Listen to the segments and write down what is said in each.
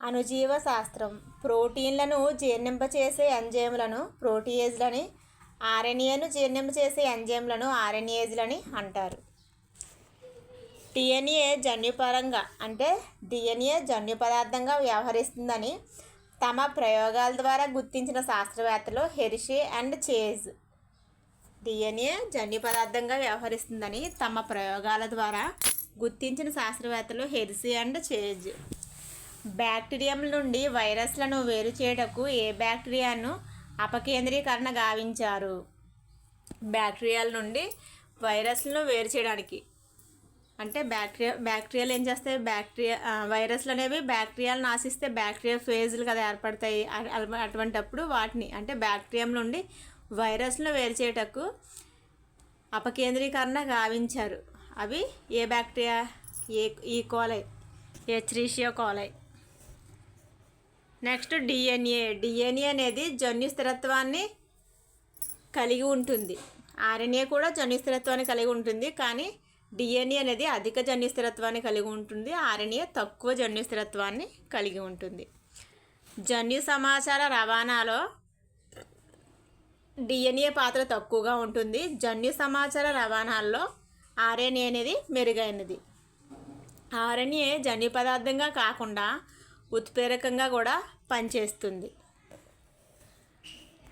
అణుజీవ శాస్త్రం ప్రోటీన్లను జీర్ణింపచేసే ఎంజైములను ప్రోటీయేజ్లని ఆర్ఎన్ఏను జీర్ణింపచేసే ఎంజైములను ఆర్ఎన్ఏజ్లని అంటారు. డిఎన్ఏ జన్యుపరంగా అంటే డిఎన్ఏ జన్యు పదార్థంగా వ్యవహరిస్తుందని తమ ప్రయోగాల ద్వారా గుర్తించిన శాస్త్రవేత్తలు హెరిషే అండ్ చేజ్. డిఎన్ఏ జన్యు పదార్థంగా వ్యవహరిస్తుందని తమ ప్రయోగాల ద్వారా గుర్తించిన శాస్త్రవేత్తలు హెరిసి అండ్ చేజ్. బ్యాక్టీరియం నుండి వైరస్లను వేరు చేయటకు ఏ బ్యాక్టీరియాను అపకేంద్రీకరణ గావించారు? బ్యాక్టీరియాల నుండి వైరస్లను వేరు చేయడానికి. అంటే బ్యాక్టీరియా బ్యాక్టీరియాలు ఏం చేస్తాయి? బ్యాక్టీరియా వైరస్లు అనేవి బ్యాక్టీరియాలు నాశిస్తే బ్యాక్టీరియా ఫేజులు కదా ఏర్పడతాయి. అటువంటప్పుడు వాటిని అంటే బ్యాక్టీరియం నుండి వైరస్లను వేరు చేయటకు అపకేంద్రీకరణ గావించారు. అవి ఏ బ్యాక్టీరియా? ఏ E coli Escherichia coli. Next DNA. DNA అనేది జన్యు స్థిరత్వాన్ని కలిగి ఉంటుంది. ఆర్ఎన్ఏ కూడా జన్యు స్థిరత్వాన్ని కలిగి ఉంటుంది. కానీ డిఎన్ఏ అనేది అధిక జన్యు స్థిరత్వాన్ని కలిగి ఉంటుంది. ఆర్ఎన్ఏ తక్కువ జన్యు స్థిరత్వాన్ని కలిగి ఉంటుంది. జన్యు సమాచార రవాణాలో డిఎన్ఏ పాత్ర తక్కువగా ఉంటుంది. జన్యు సమాచార రవాణాల్లో ఆర్ఎన్ఏ అనేది మెరుగైనది. ఆర్ఎన్ఏ జన్యు పదార్థంగా కాకుండా ఉత్ప్రేరకంగా కూడా పనిచేస్తుంది.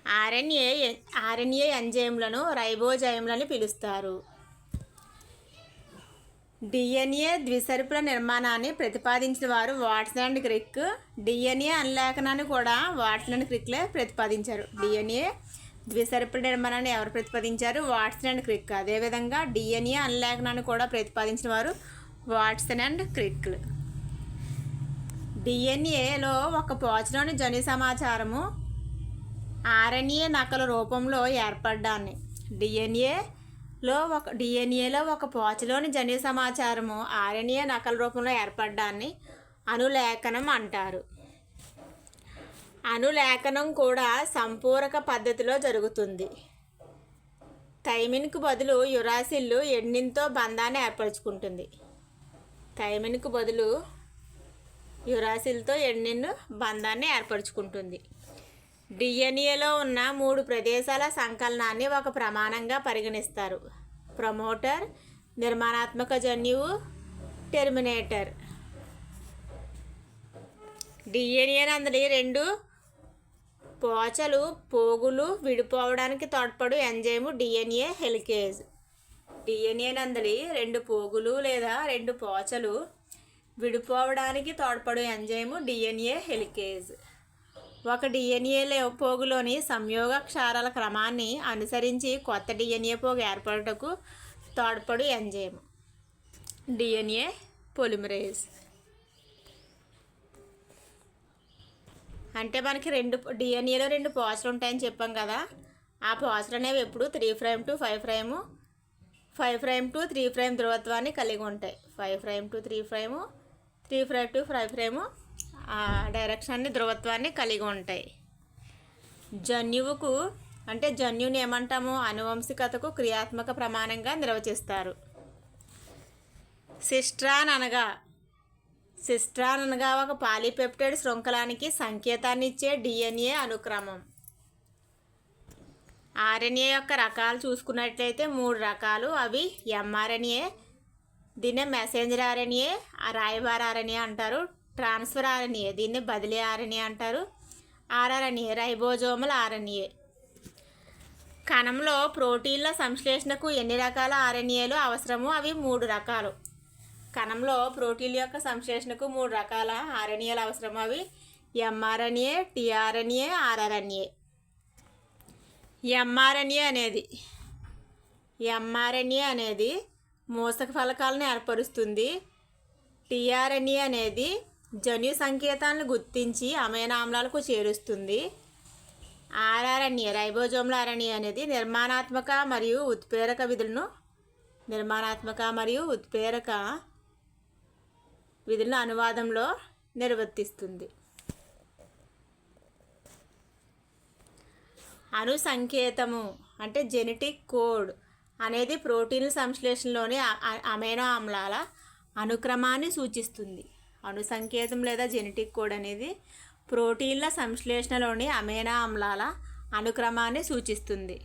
ఆర్ఎన్ఏ ఆర్ఎన్ఏ ఎంజైమ్లను రైబోజైమ్లని పిలుస్తారు. డిఎన్ఏ ద్విసరుపుల నిర్మాణాన్ని ప్రతిపాదించిన వారు వాట్సన్ అండ్ క్రిక్. డిఎన్ఏ అనులేఖనాన్ని కూడా వాట్సన్ అండ్ క్రిక్లే ప్రతిపాదించారు. డిఎన్ఏ ద్విసరుపుల నిర్మాణాన్ని ఎవరు ప్రతిపాదించారు? Watson and Crick. అదేవిధంగా డిఎన్ఏ అనులేఖనాన్ని కూడా ప్రతిపాదించిన వారు వాట్సన్ అండ్ క్రిక్లు. డిఎన్ఏలో ఒక పోచలోని జన్యు సమాచారము ఆర్ఎన్ఏ నకల రూపంలో ఏర్పడ్డాన్ని. డిఎన్ఏలో ఒక డిఎన్ఏలో ఒక పోచలోని జన్యు సమాచారము ఆర్ఎన్ఏ నకల రూపంలో ఏర్పడ్డాన్ని అనులేఖనం అంటారు. అనులేఖనం కూడా సంపూరక పద్ధతిలో జరుగుతుంది. థైమిన్కు బదులు యురాసిల్లు ఎన్నింతో బంధాన్ని ఏర్పరచుకుంటుంది. థైమిన్కు బదులు యురాసిల్తో ఎన్నెన్నో బంధాన్ని ఏర్పరచుకుంటుంది. డిఎన్ఏలో ఉన్న మూడు ప్రదేశాల సంకలనాన్ని ఒక ప్రమాణంగా పరిగణిస్తారు. ప్రమోటర్ నిర్మాణాత్మక జన్యువు టెర్మినేటర్. డిఎన్ఏ నందలి రెండు పోచలు పోగులు విడిపోవడానికి తోడ్పడు ఎంజైము డిఎన్ఏ హెలికేజ్. డిఎన్ఏ నందలి రెండు పోగులు లేదా రెండు పోచలు విడిపోవడానికి తోడ్పడు ఎంజైము డిఎన్ఏ హెలికేజ్. ఒక డిఎన్ఏ పోగులోని సంయోగ క్షారాల క్రమాన్ని అనుసరించి కొత్త డిఎన్ఏ పోగు ఏర్పడుటకు తోడ్పడు ఎంజైమ్. డిఎన్ఏ పొలిమరేజ్ అంటే మనకి రెండు డిఎన్ఏలో రెండు పోచలు ఉంటాయని చెప్పాం కదా. ఆ పోస్టర్ అనేవి ఎప్పుడు three prime to five prime five prime to three prime ధృవత్వాన్ని కలిగి ఉంటాయి. Five prime to three prime three prime to five prime ఆ డైరెక్షన్ని ధృవత్వాన్ని కలిగి ఉంటాయి. జన్యువుకు అంటే జన్యుని ఏమంటాము? అనువంశికతకు క్రియాత్మక ప్రమాణంగా నిర్వచిస్తారు. సిస్ట్రాన్ అనగా సిస్ట్రాన్ అనగా ఒక పాలీపెప్టైడ్ శృంఖలానికి సంకేతాన్ని ఇచ్చే డిఎన్ఏ అనుక్రమం. ఆర్ఎన్ఏ యొక్క రకాలు చూసుకున్నట్లయితే మూడు రకాలు. అవి ఎంఆర్ఎన్ఏ దీన్నే మెసెంజర్ ఆర్ఎన్ఏ రాయబార్ ఆర్ఎన్ఏ అంటారు. ట్రాన్స్ఫర్ ఆర్ఎన్ఏ దీన్ని బదిలీ ఆర్ఎన్ఏ అంటారు. ఆర్ఆర్ఎన్ఏ రైబోజోమల్ ఆర్ఎన్ఏ కణంలో ప్రోటీన్ల సంశ్లేషణకు ఎన్ని రకాల ఆర్ఎన్ఏలు అవసరమో అవి మూడు రకాలు. కణంలో ప్రోటీన్ల యొక్క సంశ్లేషణకు మూడు రకాల ఆర్ఎన్ఏలు అవసరము అవి ఎంఆర్ఎన్ఏ టిఆర్ఎన్ఏ ఆర్ఆర్ఎన్ఏ ఎంఆర్ఎన్ఏ అనేది ఎంఆర్ఎన్ఏ అనేది మూసక ఫలకాలను ఏర్పరుస్తుంది. టిఆర్ఎన్ఏ అనేది జన్యు సంకేతాలను గుర్తించి అమైన ఆమ్లాలకు చేరుస్తుంది. ఆర్ఆర్ఎన్ఏ రైబోజోమ్ల ఆర్ఎన్ఏ అనేది నిర్మాణాత్మక మరియు ఉత్ప్రేరక విధులను నిర్మాణాత్మక మరియు ఉత్ప్రేరక విధులను అనువాదంలో నిర్వర్తిస్తుంది. అణు సంకేతము అంటే జెనెటిక్ కోడ్ అనేది ప్రోటీన్ల సంశ్లేషణలోని అమైనో ఆమ్లాల అనుక్రమాన్ని సూచిస్తుంది. అణు సంకేతం లేదా జెనెటిక్ కోడ్ అనేది ప్రోటీన్ల సంశ్లేషణలోని అమైనో ఆమ్లాల అనుక్రమాన్ని సూచిస్తుంది.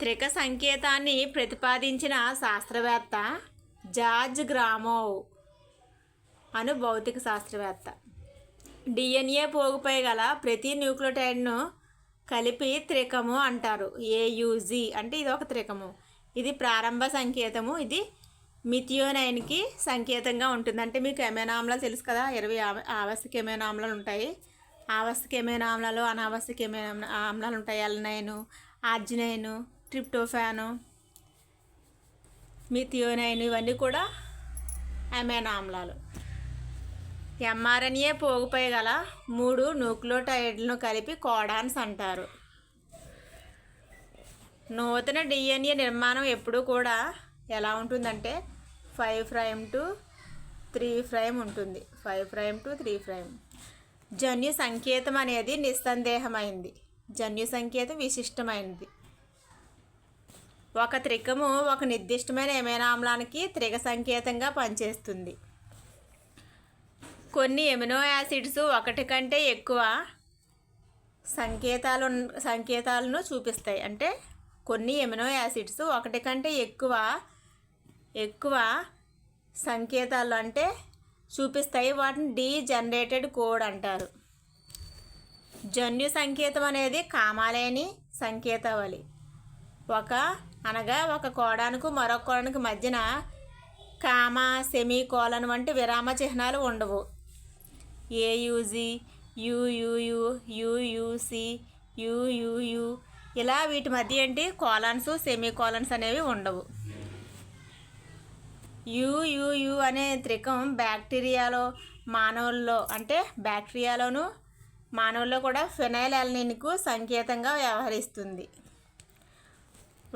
త్రిక సంకేతాన్ని ప్రతిపాదించిన శాస్త్రవేత్త జార్జ్ గ్రామోవ్ అను భౌతిక శాస్త్రవేత్త. డిఎన్ఏ పోగుపై గల ప్రతి న్యూక్లియోటైడ్ను కలిపి త్రికము అంటారు. ఏయుజి అంటే ఇది ఒక త్రికము. ఇది ప్రారంభ సంకేతము. ఇది మిథియోనైన్కి సంకేతంగా ఉంటుంది. అంటే మీకు ఎమైనామ్లాలు తెలుసు కదా? ఇరవై ఆవ- ఆవశ్యక ఎమైనా ఆమ్లాలు ఉంటాయి. ఆవశ్యక ఎమైనా ఆమ్లాలు అనావశ్యక ఎమైనా ఆమ్లాలు ఉంటాయి. ఎల్నైను ఆర్జినైను ట్రిప్టోఫాను మిథియోనైన్ ఇవన్నీ కూడా అమైనో ఆమ్లాలు ఎంఆర్ఎన్ఏ పోగుపై గల మూడు న్యూక్లియోటైడ్లను కలిపి కోడాన్స్ అంటారు. నూతన డిఎన్ఏ నిర్మాణం ఎప్పుడూ కూడా ఎలా ఉంటుందంటే five prime to three prime ఉంటుంది. Five prime to three prime. జన్యు సంకేతం అనేది నిస్సందేహమైంది. జన్యు సంకేతం విశిష్టమైనది ఒక త్రికము ఒక నిర్దిష్టమైన ఎమైనా ఆమ్లానికి త్రిక సంకేతంగా పనిచేస్తుంది. కొన్ని ఎమినో యాసిడ్స్ ఒకటి కంటే ఎక్కువ సంకేతాలు సంకేతాలను చూపిస్తాయి. అంటే కొన్ని ఎమినో యాసిడ్స్ ఒకటి కంటే ఎక్కువ ఎక్కువ సంకేతాలు అంటే చూపిస్తాయి. వాటిని డీ జనరేటెడ్ కోడ్ అంటారు. జన్యు సంకేతం అనేది కామాలేని సంకేతావళి. ఒక అనగా ఒక కోడానికి మరొక కోడానికి మధ్యన కామ సెమీ కోలన్ వంటి విరామ చిహ్నాలు ఉండవు. ఏయుజి యుయుయు యుయుసి యుయుయు ఇలా వీటి మధ్య ఏంటి? కోలన్స్ సెమీ కోలన్స్ అనేవి ఉండవు. యుయుయు అనే త్రికం బ్యాక్టీరియాలో మానవుల్లో అంటే బ్యాక్టీరియాలోను మానవుల్లో కూడా ఫినైల్ అల్నిన్కు సంకేతంగా వ్యవహరిస్తుంది.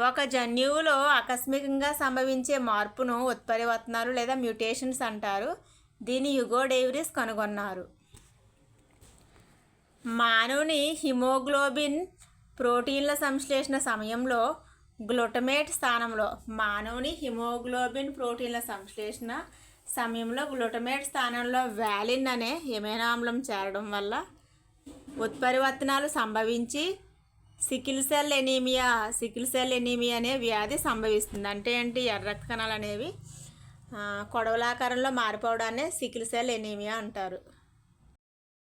ఒక జన్యువులో ఆకస్మికంగా సంభవించే మార్పును ఉత్పరివర్తనాలు లేదా మ్యూటేషన్స్ అంటారు. దీని యుగోడేవిరిస్ కనుగొన్నారు. మానవుని హిమోగ్లోబిన్ ప్రోటీన్ల సంశ్లేషణ సమయంలో గ్లూటమేట్ స్థానంలో మానవుని హిమోగ్లోబిన్ ప్రోటీన్ల సంశ్లేషణ సమయంలో గ్లూటమేట్ స్థానంలో వ్యాలిన్ అనే ఎమైనా ఆమ్లం చేరడం వల్ల ఉత్పరివర్తనాలు సంభవించి sickle cell anaemia sickle cell anaemia అనే వ్యాధి సంభవిస్తుంది. అంటే ఏంటి? ఎర్ర రక్త కణాలు అనేవి కొడవలాకారంలో మారిపోవడాన్ని సికిల్ సెల్ ఎనీమియా అంటారు.